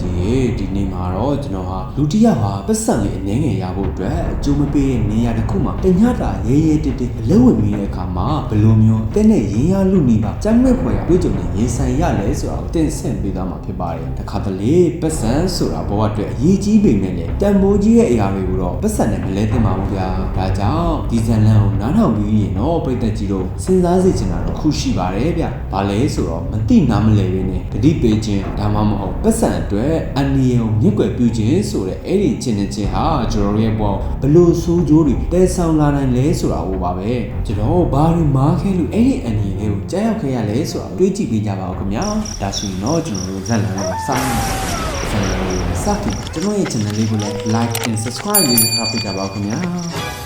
ကြီးရေ ဒီနေ့မှာတော့ကျွန်တော်ဟာလူတစ်ယောက်ဟာပတ်စံလေးအနှဲငယ်ရဖို့အတွက်အကျိုးမပေးတဲ့နေရာတစ်ခုမှာတညတာရဲရဲတက်တက်အလုံးဝင်ပြီးတဲ့အခါမှာဘယ်လိုမျိုးတဲ့နဲ့ရင်းရလူနေပါကြမ်းမဲ့ဖွယ်ရတွေ့ကြုံနေရင်ဆိုင်ရလဲဆိုတာကိုတင်ဆက်ပေးသွားမှာဖြစ်ပါတယ်တခါတလေပတ်စံဆိုတာဘဝအတွက်အရေးကြီးပေမဲ့လည်းတန်ဖိုးကြီးရဲ့အရာတွေကိုတော့ပတ်စံနဲ့မလဲသင့်ပါဘူးဗျာဒါကြောင့်ဒီဇန်လန်ကိုနားထောင်ပြီးရင်တော့ပြည်သက်ကြီးတို့စဉ်းစားစေချင်တာတော့ခုရှိပါတယ်ဗျဘာလဲဆိုတော့မသိနားမလဲပဲနဲ့တတိပေးခြင်းဒါမှမဟုတ်ပတ်စံအတွက်အန်နီယုံမြင့်ကွယ်ပြုခြင်းဆိုတဲ့အဲ့ဒီခြင်းနဲ့ခြင်းဟာကျွန်တော်တို့ရဲ့ဘဝဘလို့ဆိုးကျိုးတွေတဲဆောင်လာနိုင်လဲဆိုတာကိုပါပဲကျွန်တော်ဘာတွေမားခဲလို့အဲ့ဒီအန်နီလေးကိုကြားရောက်ခဲ့ရလဲဆိုတာတွေးကြည့်ပေးကြပါဦးခင်ဗျာဒါဆိုရင်တော့ကျွန်တော်တို့ဇက်လန်ကိုစောင့်နေဇက်လန်ကိုစတင်ကျွန်တော်ရဲ့ channel လေးကိုလည်း like and subscribe လေးလုပ်ပေးကြပါဦးခင်ဗျာ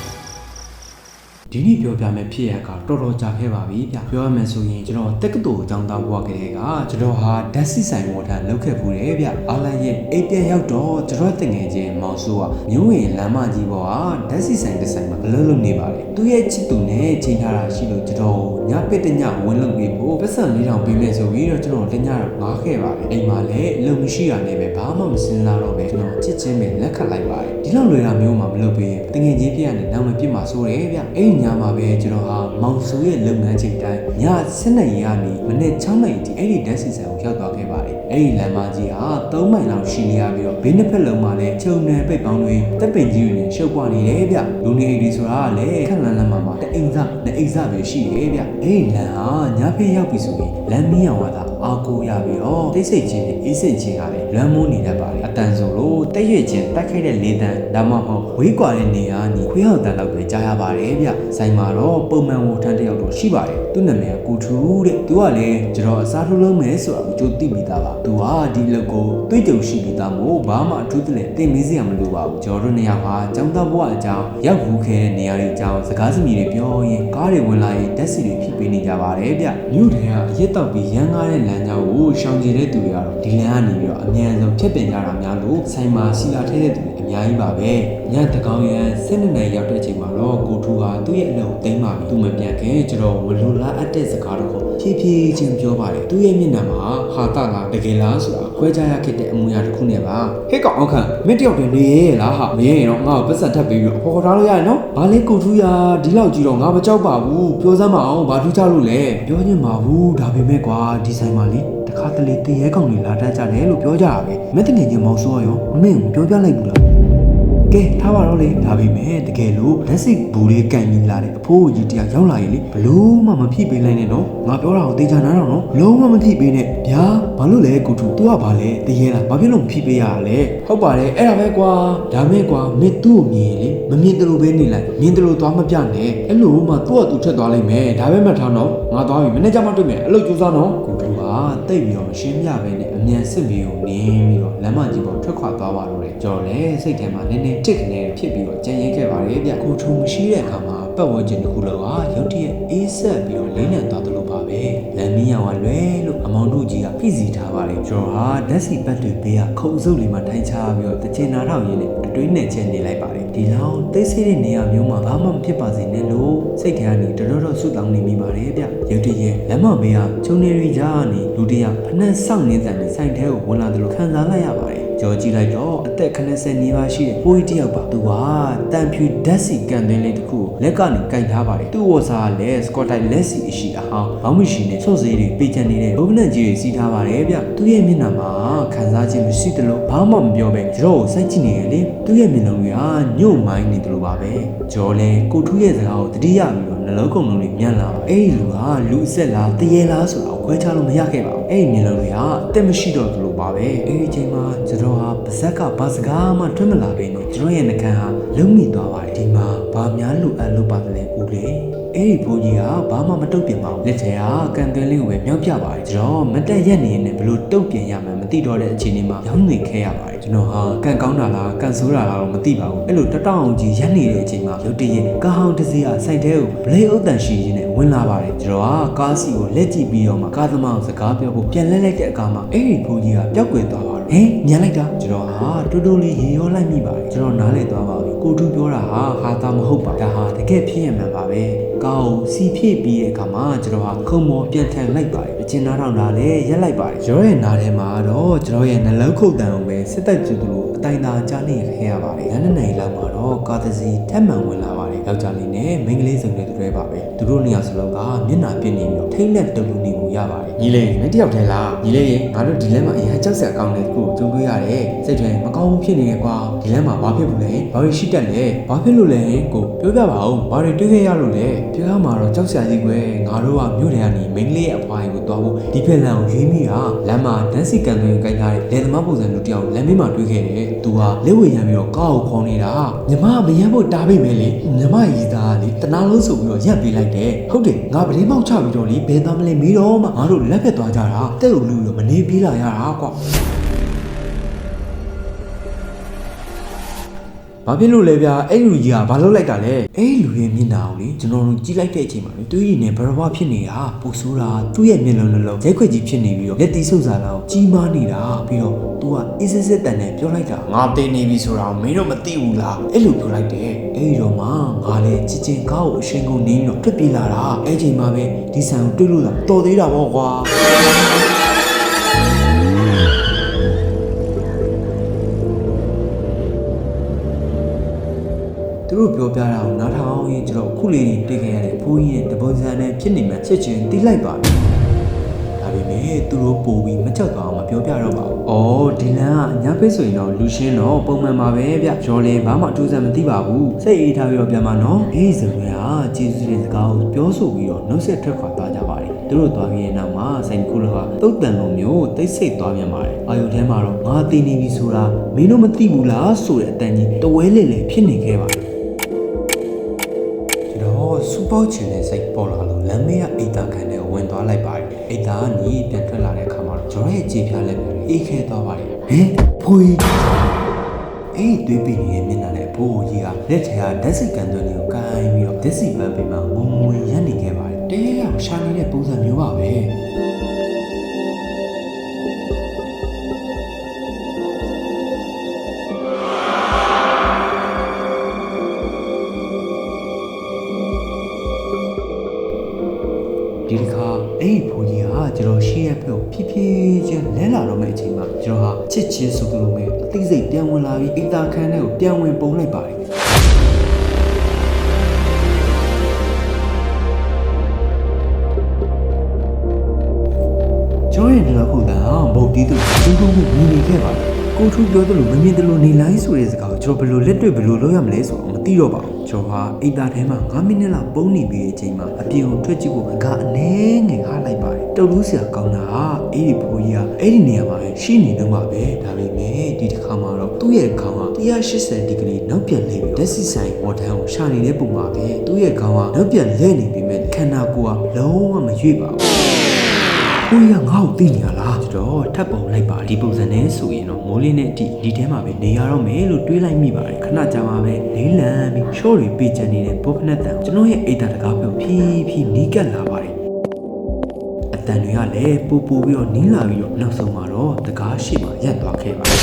ဒီနေ့ပြောပြမယ့်ဖြစ်ရကတော်တော်ကြာခဲ့ပါပြီဗျပြောရမယ်ဆိုရင်ကျွန်တော်တက္ကသိုလ်အကြောင်းသားဘဝကလေးကကျွန်တော်ဟာဓာတ်စီဆိုင်ဝထလောက်ခဲ့ဖူးတယ်ဗျအားလိုက်ရဲ့အိပ်ပြက်ရောက်တော့ကျွန်တော်တငယ်ချင်းမောင်ဆိုးကမျိုးဝင်လမ်းမကြီးပေါ်ကဓာတ်စီဆိုင်တစ်ဆိုင်မှာအလုပ်လုပ်နေပါတယ်သူရဲ့ချစ်သူနဲ့ချိန်ထားတာရှိလို့ကျွန်တော်ညပစ်တညဝင်လုပ်ပြီးဖို့ပတ်စံလေးတောင်ပေးမယ်ဆိုပြီးတော့ကျွန်တော်တညတော့ငားခဲ့ပါတယ်အိမ်မှာလည်းအလုပ်မရှိတာနဲ့ပဲဘာမှမစင်စားတော့ပဲကျွန်တော်ချစ်ချင်းပဲလက်ခံလိုက်ပါတယ်ဒီလောက်လွယ်တာမျိုးမှမလုပ်ပေးတငယ်ချင်းပြရနေနောက်မပြစ်မှာဆိုတယ်ဗျအဲ့ညမှာပဲကျွန်တော်ဟာမောင်ဆိုးရဲ့လုပ်ငန်းချိန်တိုင်းည7နာရီကနေမနေ့6နာရီထိအဲ့ဒီဓာတ်စီဆိုင်ကိုရောက်သွားခဲ့ပါတယ်အဲ့ဒီလမ်းမကြီးဟာ3မိုင်လောက်ရှိနေရပြီးတော့ဘေးနှစ်ဖက်လုံးမှာလည်းခြုံနယ်ပိတ်ပေါင်းတွေတပ်ပင်ကြီးတွေနဲ့ရှုပ်ပွားနေတယ်ဗျလူနေအိမ်တွေဆိုတာကလည်းခက်လန်းလန်းမှာမှာတအိမ်စားနှစ်အိမ်စားပဲရှိတယ်ဗျအဲ့ဒီလမ်းဟာညဖေးရောက်ပြီဆိုရင်လမ်းမီးအောင်ဝါသာအာကိုရပြီးတော့တိတ်ဆိတ်ခြင်းနဲ့အေးစိတ်ခြင်းကလည်းလွမ်းမိုးနေတတ်ပါတယ်အတန်ဆိုလို့တက်ရွေ့ခြင်းတက်ခိုက်တဲ့လေတန်းဒါမှမဟုတ်ဝေးကွာတဲ့နေရာနီခွေးဟောက်တန်လောက်ပဲ ကြားရပါတယ်ဗျဆိုင်မှာတော့ပုံမှန်ဝထန်းတစ်ယောက်တော့ရှိပါတယ်သူ့နာမည်ကကိုထူးတဲ့သူကလည်းကျွန်တော်အစားထိုးလုံးမယ်ဆိုတာကိုကြိုသိပြီးသားပါသူဟာဒီလောက်ကိုတွေးကြုံရှိပြီးသားမို့ဘာမှအထူးတလဲတင်မေးစရာမလိုပါဘူးကျွန်တော်တို့နှစ်ယောက်ဟာကျောင်းသားဘဝအကြောင်းရောက်ဘူးခဲ့တဲ့နေရာတွေအကြောင်းစကားစမြည်တွေပြောရင်ကားတွေဝင်လာရင်တက်စီတွေဖြစ်ပေးနေကြပါတယ်ဗျမြို့တွေကအရက်တောက်ပြီးရမ်းကားတဲ့လမ်းကြောင်းကိုရှောင်ကျင်တဲ့သူတွေကတော့ဒီလမ်းကနေပြီးတော့အမြန်ဆုံးဖြတ်ပြင်ကြတာများလို့ဆိုင်မှာစီလာထဲတဲ့သူတွေအများကြီးပါပဲညတကောင်ရန်7နှစ်နိုင်ရောက်တဲ့အချိန်မှာတော့ကိုထူဟာသူ့ရဲ့အလုပ်သိမ်းပါပြီသူမပြန်ခင်ကျွန်တော်မလိုလားအပ်တဲ့စကားတော့ကိုဖြည်းဖြည်းချင်းပြောပါတယ်သူ့ရဲ့မျက်နှာမှာဟာတလားတကယ်လားဆိုတာခွဲခြားရခဲ့တဲ့အမူအရာတစ်ခုနဲ့ပါဟဲ့ကောင်အောင်ခံမင်းတယောက်တည်းနေရဲ့လားဟာမရရင်တော့ငါ့ကိုပတ်စံထပ်ပြီးပြီးတော့ခေါ်ခေါ်ထားလို့ရရင်နော်ဘာလဲကိုထူရာဒီလောက်ကြီးတော့ငါမကြောက်ပါဘူးပြောစမ်းမအောင်ဘာထူးချလို့လဲပြောချင်ပါဘူးဒါပေမဲ့ကွာဒီဆိုင်မှာလေတခါတလေတရေကောင်တွေလာတတ်ကြတယ်လို့ပြောကြတာပဲမင်းတငယ်ချင်းမောင်စောရောမင်းကိုပြောပြလိုက်ဘူးလား ကဲထားပါတော့လေဒါပေမဲ့တကယ်လို့လက်စိတ်ဘူးလေးကန်ပြီးလာတဲ့အဖိုးကြီးတယောက်ရောက်လာရင်လေဘလို့မှမဖြစ်ပေးလိုက်နဲ့နော်ငါပြောတာကိုတေချာနားတော့နော်လုံးဝမဖြစ်ပေးနဲ့ဗျာဘာလို့လဲကိုထူ तू ကဘာလဲတရေလားဘာဖြစ်လို့မဖြစ်ပေးရလဲဟုတ်ပါတယ်အဲ့ဒါပဲကွာဒါမဲ့ကွာမင်းသူ့ကိုမြင်ရင်လေမမြင်တယ်လို့ပဲနေလိုက်မြင်တယ်လို့သွားမပြနဲ့အဲ့လိုမှသူ့ကသူထွက်သွားလိုက်မယ်ဒါပဲမှတ်ထားနော်ငါသွားပြီမနေ့ကမှတွေ့မယ်အဲ့လိုကြိုးစားနော်ကိုထူကတိတ်ပြီးတော့မရှင်းပြပဲနဲ့အမြန်စစ်ပြီးကိုနင်းပြီးတော့လမ်းမကြီးပေါ်ထွက်ခွာသွားပါတော့ တယ်ကြော်လေစိတ်ထဲမှာနည်းနည်းတစ်ကနေဖြစ်ပြီးတော့ကြံရင်ခဲ့ပါတယ်ဗျကိုထူမရှိတဲ့အခါမှာပတ်ဝန်းကျင်တစ်ခုလုံးဟာရုတ်တရက်အေးဆက်ပြီးတော့လေးလံသွားသလိုပါပဲလမ်းမီးရောင်ကလွဲလို့အမောင်တို့ကြီးကဖိစီထားပါတယ်ကျော်ဟာဓာတ်စီပတ်တွေဘေးကခုံစုပ်လေးမှာထိုင်ချပြီးတော့တချင်နာထောင်ရင်းနဲ့အတွင်းနဲ့ချဲနေလိုက်ပါတယ်ဒီလောင်သိစိတ်တဲ့နေရာမျိုးမှာဘာမှမဖြစ်ပါစေနဲ့လို့စိတ်ထဲကနေတော်တော်ဆူတောင်းနေမိပါတယ်ဗျရုတ်တရက်လမ်းမဘေးကကျုံနေရီကြားကနေလူတစ်ယောက်ဖနှက်ဆောက်နေတဲ့ဆိုင်ထဲကိုဝင်လာတယ်လို့ခံစားလိုက်ရပါတယ် ကြော်ကြည့်လိုက်တော့အသက်80နီးပါးရှိတဲ့ကိုကြီးတစ်ယောက်ပါသူကတန်ဖြူဓာတ်စီကန်သွင်းလေးတစ်ခုကိုလက်ကနေကင်ထားပါတယ်သူ့ဝစားကလည်းစကော့တိုင်းလက်စီအရှိအဟောင်းဘောင်းမရှိနဲ့ဆော့စေးတွေပေးချင်နေတဲ့ဘုံနဲ့ကြီးတွေစီးထားပါတယ်ဗျသူ့ရဲ့မျက်နှာမှာခံစားခြင်းမရှိသလိုဘာမှမပြောပဲကြောကိုစိုက်ကြည့်နေရလေသူ့ရဲ့မျက်လုံးတွေကညှို့မိုင်းနေတယ်လို့ပါပဲကြောလဲကိုထူးရဲ့စကားကိုတတိယပြီးတော့နှလုံးကုန်လုံးတွေညံ့လာပါအဲ့ဒီလူကလူအစ်ဆက်လားတရေလားဆိုတာကိုခွဲခြားလို့မရခဲ့ပါဘူးအဲ့ဒီမျက်လုံးတွေကအသက်မရှိတော့သလို ပါပဲအဲ့ဒီအချိန်မှာကျွန်တော်ဟာပါဇက်ကဘာစကားမှထွက်မလာဘဲနဲ့ကျွန်တော်ရဲ့နှကန်းဟာလုံးမိသွားပါတယ်ဒီမှာဘာများလိုအပ်လို့ပါတယ်လဲဦးလေအဲ့ဒီဘိုးကြီးကဘာမှမတုတ်ပြင်ပါဘူးလက်ထဲကကန်သွင်းလေးကိုပဲမြောက်ပြပါတယ်ကျွန်တော်မတက်ရက်နေနေဘလို့တုတ်ပြင်ရမှန်းမ သိတော့တဲ့အချိန်လေးမှာရောင်းနေခဲ့ရပါတယ်ကျွန်တော်ဟာကန်ကောင်းတာလားကန်ဆိုးတာလားတော့မသိပါဘူးအဲ့လိုတတောင်အောင်ကြီးရက်နေတဲ့အချိန်မှာရုတ်တရက်ကားဟောင်းတစ်စီးကစိုက်ထဲကိုဘလေးဥတန်ရှိရင်းနဲ့ဝင်လာပါတယ်ကျွန်တော်ကကားစီကိုလက်ကြည့်ပြီးတော့မှကားသမားကိုစကားပြောဖို့ပြန်လဲလိုက်တဲ့အခါမှာအဲ့ဒီဘိုးကြီးကပျောက်ကွယ်သွားပါတယ်ဟင်ညံလိုက်တာကျွန်တော်ဟာတူတူလေးရေရောလိုက်မိပါတယ်ကျွန်တော်နားလည်သွားပါပြီကိုတူပြောတာဟာဟာတာမဟုတ်ပါဒါဟာတကယ်ဖြစ်ရမှန်ပါပဲကားကိုစီဖြည့်ပြီးတဲ့အခါမှာကျွန်တော်ဟာခုံမောပြန်ထန်လိုက်ပါတယ်အ ကျဉ်းနားထောင်တာလည်းရက်လိုက်ပါတယ်ရောရဲ့နားထဲမှာတော့ကျွန်တော်ရဲ့နှလုံးခုတ်တန်ကိုပဲစစ်တပ်ကျူသူလိုအတိုင်းသာကြားနေခဲ့ရပါတယ်ညနေနိုင်လောက်မှာတော့ကားတစ်စီးထပ်မံဝင်လာပါတယ်ယောက်ျားလေးနဲ့မိန်းကလေးစုံတဲ့တူတွဲပါပဲသူတို့နှစ်ယောက်စလုံးကမျက်နှာပြစ်နေပြီးတော့ထိတ်လက်တုန်လူနေမှုရပါတယ်ညီလေးမင်းတယောက်တည်းလားညီလေးရေငါတို့ဒီလမ်းမှာအရင်ကြောက်စရာကောင်းတဲ့ခုကိုကြုံတွေ့ရတယ်စိတ်တွေမကောင်းဘူးဖြစ်နေရဲ့ကွာဒီလမ်းမှာဘာဖြစ်ဘူးလဲဘာလို့ရှိတတ်လဲဘာဖြစ်လို့လဲကိုပြောပြပါဦးဘာတွေတွေ့ခဲ့ရလို့လဲပြောမှာတော့ကြောက်စရာကြီးကွယ်ငါတို့ကမြို့ထဲကနေမိန်းကလေးရဲ့အဖွားကိုတွားဖို့ဒီဖက်လန်ကိုရွေးမိတာလမ်းမှာဒန်းစီကန်သွင်းကိုင်းထားတဲ့လယ်သမားပုံစံလူတစ်ယောက်လမ်းမေးမှာတွေ့ခဲ့တယ်သူကလက်ဝဲရံပြီးတော့ကားကိုခေါင်းနေတာညီမမရမ်းဖို့တားပိတ်မယ်လေညီမရီသားကလေတနာလုံးဆိုပြီးတော့ရက်ပေးလိုက်တယ်ဟုတ်တယ်ငါပတိမောက်ချပြီးတော့လေဘယ်သားမလဲမေးတော့မှငါတို့လက်ဖက်သွားကြတာတဲ့ကိုလူတော့မနေပြေးလာရတာကွာ ဘာဖြစ်လို့လဲဗျာအဲ့လူကြီးကဘာလုပ်လိုက်တာလဲအဲ့လူရဲ့မျက်နှာကိုလေကျွန်တော်တို့ကြည့်လိုက်တဲ့အချိန်မှာလေတွေးရည်နဲ့ဘရဘဖြစ်နေတာပူဆိုးတာသူ့ရဲ့မျက်လုံးနှလုံးရိုက်ခွက်ကြီးဖြစ်နေပြီးတော့လက်တီဆုပ်စာလောက်ကြီးမားနေတာပြီးတော့ तू ကအေးစစ်စစ်တန်နဲ့ပြောလိုက်တာငါသိနေပြီဆိုတာမင်းတို့မသိဘူးလားအဲ့လိုပြောလိုက်တယ်အဲ့ဒီတော့မှငါလည်းချစ်ချင်းကားကိုအရှင်ကုန်နင်းပြီးတော့ထွက်ပြေးလာတာအဲ့ချိန်မှာပဲဒီဆန်ကိုတွေ့လို့လာတော်သေးတာပေါ့ကွာ သူတို့ပြောပြတာကိုနားထောင်ရင်ကျွန်တော်အခုလေးတွေ့ခဲ့ရတဲ့ဘိုးကြီးရဲ့တပုံစံနဲ့ဖြစ်နေမှချက်ချင်းတိလိုက်ပါပြီ။ဒါပေမဲ့သူတို့ပို့ပြီးမကြောက်တော့မပြောပြတော့ပါဘူး။အော်ဒီလန်ကအညာဖိတ်ဆိုရင်တော့လူရှင်းတော့ပုံမှန်ပါပဲဗျ။ကျော်လေဘာမှအထူးဆန်းမသိပါဘူး။စိတ်အေးထားပြီးတော့ပြန်มาနော်။အေးစံကကျေးဇူးတင်စကားကိုပြောဆိုပြီးတော့နှုတ်ဆက်ထွက်ခွာသွားကြပါတယ်။သူတို့သွားပြီးတဲ့နောက်မှာဆိုင်ကူလောကတုတ်တန်လုံးမျိုးတိတ်ဆိတ်သွားပြန်ပါတယ်။အာယုထဲမှာတော့ငါသိနေပြီဆိုတာမင်းတို့မသိဘူးလားဆိုတဲ့အတန်ကြီးတဝဲလေလေဖြစ်နေခဲ့ပါတယ်ကျွန်တော်စူ ပေါချင်တဲ့စိတ်ပေါ်လာလို့လမ်းမေးကအိတ်တာခံတဲ့ဝင်သွားလိုက်ပါတယ်အိတ်တာကနေပြန်ထွက်လာတဲ့အခါမှာတော့ကျွန်တော်ရဲ့ကြည်ပြားလက်ပဲအေးခဲသွားပါတယ်ဟင်ဖွေးအေးတွေးပြီးနေတဲ့မျက်နှာနဲ့ဘိုးကြီးကလက်ထဲကဓာတ်စိတ်ကန်သွင်းလေးကိုကိုင်းပြီးတော့ဒစ်စီပန်းပေးမှငုံငွေရက်နေခဲ့ပါတယ်တဲရအောင်ရှာနေတဲ့ပုံစံမျိုးပါပဲ ရှေ့ရက်ဖက်ကိုဖြည်းဖြည်းချင်းလဲလာတော့မယ့်အချိန်မှာကျွန်တော်ဟာချစ်ချင်းဆိုသလိုပဲအသိစိတ်ပြန်ဝင်လာပြီးအိမ်သာခန်းထဲကိုပြန်ဝင်ပုံလိုက်ပါတယ်ကျွန်တော်ရဲ့ဒီလောက်ခုတန်အောင်မဟုတ်တီးသူကျုံကုန်မှုမြင်နေခဲ့ပါတယ်ကိုထူးပြောသလိုမမြင်သလိုနေလိုက်ဆိုတဲ့စကားကိုကျွန်တော်ဘယ်လိုလက်တွေ့ဘယ်လိုလုပ်ရမလဲဆိုတော့မသိတော့ပါဘူးကျွန်တော်ဟာအိမ်သာထဲမှာ9မိနစ်လောက်ပုံနေပြီးတဲ့အချိန်မှာအပြင်ကိုထွက်ကြည့်ဖို့အကားအနည်းငယ်ခါလိုက်ပါတယ် တုတ်လို့ဆရာကောင်းတာကအဲ့ဒီဖိုးကြီးကအဲ့ဒီနေရာမှာပဲရှိနေတော့မှာပဲဒါပေမဲ့ဒီတစ်ခါမှာတော့သူ့ရဲ့ခေါင်းက180ဒီဂရီနောက်ပြန်လဲပြီးဓာတ်ဆီဆိုင်ဝတ်ထန်းကိုရှာနေတဲ့ပုံပါပဲသူ့ရဲ့ခေါင်းကနောက်ပြန်လဲနေပြီးမဲ့ခန္ဓာကိုယ်ကလုံးဝမရွေ့ပါဘူးကိုကြီးကငါ့ကိုသိနေရလားဆိုတော့ထပ်ပုံလိုက်ပါဒီပုံစံနဲ့ဆိုရင်တော့မိုးလင်းတဲ့အထိဒီထဲမှာပဲနေရတော့မယ်လို့တွေးလိုက်မိပါတယ်ခဏကြာမှပဲလေးလံပြီးရှော့တွေပေးချင်နေတဲ့ပုတ်ဖနက်တန်ကျွန်တော်ရဲ့အိတ်တာတကားပြုတ်ဖြည်းဖြည်းနီးကပ်လာပါ တယ်အတန်တွေကလည်းပူပူပြီးတော့နီးလာပြီးတော့နောက်ဆုံးမှာတော့တကားရှိမှရက်သွားခဲ့ပါတယ်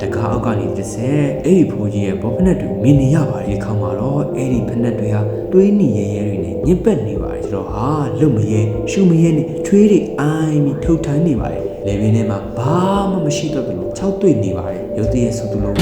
တကားအောက်ကနေတစ်ဆက်အဲ့ဒီဖိုးကြီးရဲ့ဘောဖနက်တွေမြင်နေရပါတယ်ဒီခါမှာတော့အဲ့ဒီဖနက်တွေဟာတွေးနေရဲရဲတွေနဲ့ညစ်ပတ်နေပါတယ်ကျွန်တော်ဟာလွတ်မရဲရှူမရဲနဲ့ထွေးတွေအိုင်းပြီးထုတ်ထမ်းနေပါတယ်လေပင်ထဲမှာဘာမှမရှိတော့ဘူးလို့၆တွေ့နေပါတယ်ရုတ်တရက်ဆိုသူလို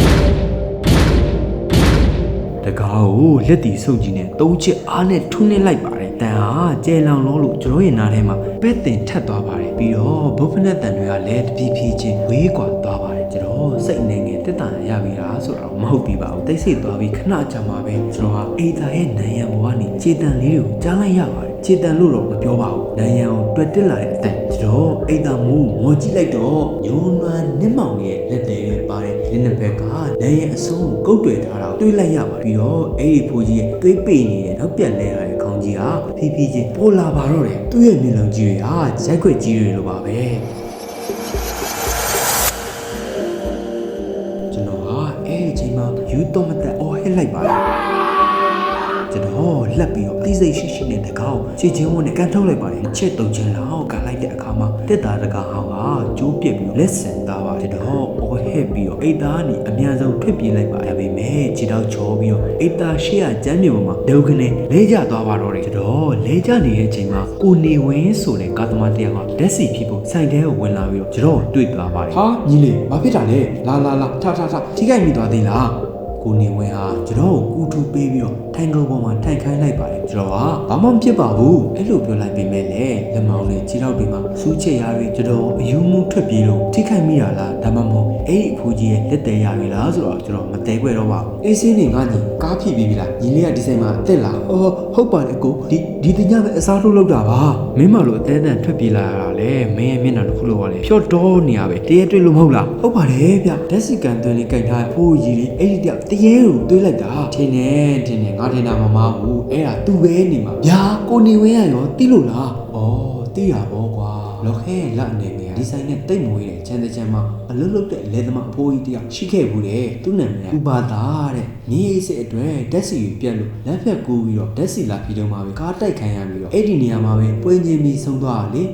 တကားကိုလက်တီစုပ်ကြီးနဲ့သုံးချစ်အားနဲ့ထုနှင်းလိုက်ပါတယ် တန်ဟာကျဲလောင်လို့လို့ကျွန်တော်ရဲ့နားထဲမှာပဲ့တင်ထက်သွားပါတယ်ပြီးတော့ဘုဖနက်တန်တွေကလည်းတပြေးပြေးချင်းဝေးကွာသွားပါတယ်ကျွန်တော်စိတ်နေငယ်တက်တာရပြီလားဆိုတော့မဟုတ်ပြီပါဘူးတိတ်ဆိတ်သွားပြီးခဏကြာမှပဲကျွန်တော်ဟာအိမ်သားရဲ့နံရံဘဝကနေခြေတန်လေးတွေကိုကြားလိုက်ရပါတယ်ခြေတန်လို့တော့မပြောပါဘူးနံရံကိုတွေ့တက်လာတဲ့အတန်ကျွန်တော်အိမ်သားမူငေါ်ကြည့်လိုက်တော့ညွန်းနွမ်းနစ်မောင်ရဲ့လက်သေးပါတယ်လက်နှစ်ဘက်ကနံရံအစုံကိုကုတ်တွယ်ထားတာကိုတွေးလိုက်ရပါတယ်ပြီးတော့အဲ့ဒီဖိုးကြီးရဲ့သွေးပိန်နေတဲ့နောက်ပြန်လဲရတဲ့ခေါင်း ကြီးဟာဖြည်းဖြည်းချင်းပေါ်လာပါတော့တယ်သူ့ရဲ့မျက်လုံးကြီးတွေဟာရိုက်ခွက်ကြီးတွေလိုပါပဲကျွန်တော်ဟာအဲ့ဒီအချိန်မှာယူတော့မတက်အော်ဟစ်လိုက်ပါတယ်ကျွန်တော်လှလှက်ပြီးတော့အသိစိတ်ရှိရှိနဲ့တကောက်ချေချင်းဝန်းနဲ့ကန်ထုတ်လိုက်ပါတယ်ချစ်တုံချင်းလောက်ကန်လိုက်တဲ့အခါမှာတက်တာတကာဟောင်းကကျိုးပြစ်ပြီးလက်ဆန်သားပါတယ်တော့ အော်ဟဲ့ပြီးတော့အိတ်သားကနေအမြန်ဆုံးထွက်ပြေးလိုက်ပါဒါပေမဲ့ခြေတော့ချောပြီးတော့အိတ်သားရှေ့ကကျမ်းမြေပေါ်မှာဒုက္ခနဲ့လဲကျသွားပါတော့တယ်တော့လဲကျနေတဲ့အချိန်မှာကိုနေဝင်းဆိုတဲ့ကာသမားတစ်ယောက်ကဓာတ်စီဖြစ်ဖို့ဆိုင်ထဲကိုဝင်လာပြီးတော့ကျွန်တော်တွေ့သွားပါတယ်ဟာညီလေးဘာဖြစ်တာလဲလာလာလာထထထထိခိုက်မိသွားသေးလားကိုနေဝင်းဟာကျွန်တော်ကိုကူထူပေးပြီးတော့ ထိုင်ကုန်ပေါ်မှာထိုင်ခိုင်းလိုက်ပါတယ်ကျွန်တော်ကဘာမှမဖြစ်ပါဘူးအဲ့လိုပြောလိုက်ပေမဲ့လည်းလက်မောင်းနဲ့ခြေထောက်တွေမှာစူးချေရတွေကျွန်တော်အယူမှုထွက်ပြေးလို့ထိခိုက်မိတာလားဒါမှမဟုတ်အဲ့ဒီအဖိုးကြီးရဲ့လက်သေးရတွေလားဆိုတော့ကျွန်တော်မသေးခွဲတော့ပါဘူးအေးစင်းနေငါညီကားဖြည့်ပြီးပြီလားညီလေးကဒီဆိုင်မှာအသက်လားဟောဟုတ်ပါတယ်ကိုဒီဒီတင်ညပဲအစားထိုးလောက်တာပါမင်းမလို့အသေးအတန်ထွက်ပြေးလာရတာလေမင်းရဲ့မျက်နှာတစ်ခုလောက်ပါလေဖြော့တော့နေရပဲတရေတွေ့လို့မဟုတ်လားဟုတ်ပါတယ်ဗျဓာတ်စီကန်သွင်းလေးကြိုက်ထားတဲ့ဖိုးကြီးလေးအဲ့ဒီတယောက်တရေကိုတွေးလိုက်တာထင်းနေထင်းနေငါထင်တာမမဘူးအဲ့ဒါသူပဲနေမှာဗျာကိုနေဝင်းရရောတိလို့လားဩတိရပါကွာလောခဲလက်အနေနဲ့ဒီဆိုင်နဲ့တိတ်မွေးတဲ့ချမ်းတဲ့ချမ်းမှာအလုတ်လုတ်တဲ့လေသမားအဖိုးကြီးတယောက်ရှိခဲ့ဘူးတဲ့သူ့နာမည်ကဥပါတာတဲ့မြေးရေးစစ်အတွက်ဓာတ်စီကိုပြက်လို့လက်ဖက်ကူးပြီးတော့ဓာတ်စီလာပြီးတော့မှပဲကားတိုက်ခံရပြီးတော့အဲ့ဒီနေရာမှာပဲပွင့်ချင်းပြီးဆုံးသွားတာလေ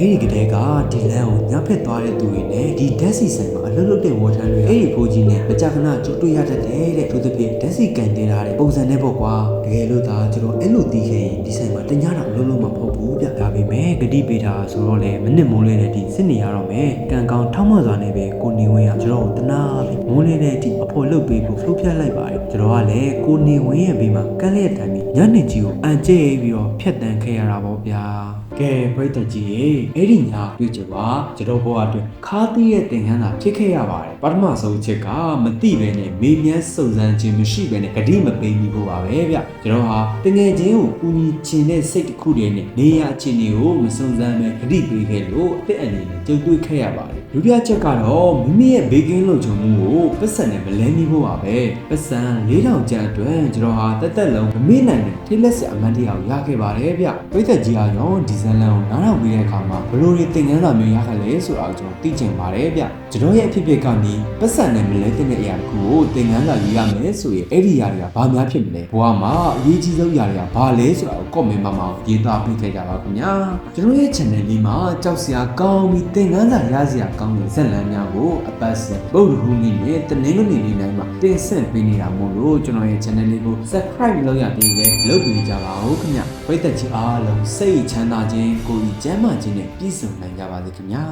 အဲ့ဒီကလေးကဒီလမ်းကိုညဖက်သွားတဲ့သူတွေနဲ့ဒီဓာတ်စီဆိုင်မှာအလွတ်လွတ်တဲ့ဝေါ်ထန်းတွေအဲ့ဒီဖိုးကြီးနဲ့မကြခဏကြိုတွေ့ရတတ်တယ်တဲ့သူတစ်ဖြစ်ဓာတ်စီကန်တင်ထားတဲ့ပုံစံနဲ့ပေါ့ကွာတကယ်လို့သာကျွန်တော်အဲ့လိုတီးခဲ့ရင်ဒီဆိုင်မှာတညတော့လုံးလုံးမဟုတ်ဘူးဗျဒါပေမဲ့ဂတိပေးတာဆိုတော့လေမနစ်မိုးလေးနဲ့ဒီစစ်နေရတော့မယ်ကံကောင်းထောက်မစွာနဲ့ပဲကိုနေဝင်းကကျွန်တော်ကိုတနာပြီးမိုးလေးနဲ့ဒီအဖို့လုတ်ပေးဖို့လှုပ်ဖြတ်လိုက်ပါတယ်ကျွန်တော်ကလည်းကိုနေဝင်းရဲ့ဘေးမှာကန်းလျက်တမ်းပြီးညနေကြီးကိုအန်ကျဲပြီးတော့ဖြတ်တန်းခဲ့ရတာပေါ့ဗျာ ကဲပြိတ္တကြီးရေအဲ့ဒီညာတွေ့ကြပါကျွန်တော်ဘဝအတွင်းခါးသီးရဲ့သင်ခန်းစာဖြစ်ခဲ့ရပါတယ်ပထမဆုံးအချက်ကမသိပဲနဲ့မေးမြန်းစုံစမ်းခြင်းမရှိပဲနဲ့ဂတိမပေးမိဖို့ပါပဲဗျကျွန်တော်ဟာတငယ်ချင်းကိုကူညီခြင်းတဲ့စိတ်တစ်ခုတည်းနဲ့နေရအခြေအနေကိုမစုံစမ်းပဲဂတိပေးခဲ့လို့အသက်အန္တရာယ်နဲ့ကြုံတွေ့ခဲ့ရပါတယ်ဒုတိယချက်ကတော့မိမိရဲ့ဘေကင်းလုံခြုံမှုကိုပတ်စံနဲ့မလဲမိဖို့ပါပဲပတ်စံ၄000ကျပ်အတွက်ကျွန်တော်ဟာတက်တက်လုံးမမေ့နိုင်တဲ့ထိလက်စအမှန်တရားကိုရခဲ့ပါတယ်ဗျပြိတ္တကြီးအားရောဒီဇန်လန်ကိုနားထောင်ပြီးတဲ့အခါမှာဘလို့တွေသင်ခန်းစာမျိုးရခဲ့လဲဆိုတာကိုကျွန်တော်သိချင်ပါတယ်ဗျကျွန်တော်ရဲ့အဖြစ်အပျက်ကနေပတ်စံနဲ့မလဲတဲ့အရာတစ်ခုကိုသင်ခန်းစာယူရမယ်ဆိုရင်အဲ့ဒီအရာတွေကဘာများဖြစ်မလဲဘဝမှာအရေးကြီးဆုံးအရာတွေကဘာလဲဆိုတာကို comment မှာမှာရေးသားပေးခဲ့ကြပါခင်ဗျာကျွန်တော်ရဲ့ channel လေးမှာကြောက်စရာကောင်းပြီးသင်ခန်းစာရစရာကောင်းတဲ့ဇာတ်လမ်းများကိုအပတ်စဉ်ပုတ်လူနေနဲ့တနင်္ဂနွေနေ့တိုင်းမှာတင်ဆက်ပေးနေတာမို့လို့ကျွန်တော်ရဲ့ channel လေးကို subscribe လုပ်ရပြီးလဲလုပ်ပေးကြပါဦးခင်ဗျ ပရိသတ်ကြီးအားလုံးစိတ်ချမ်းသာခြင်းကိုယ်ကြီးကျန်းမာခြင်းနဲ့ပြည့်စုံနိုင်ကြပါစေခင်ဗျာ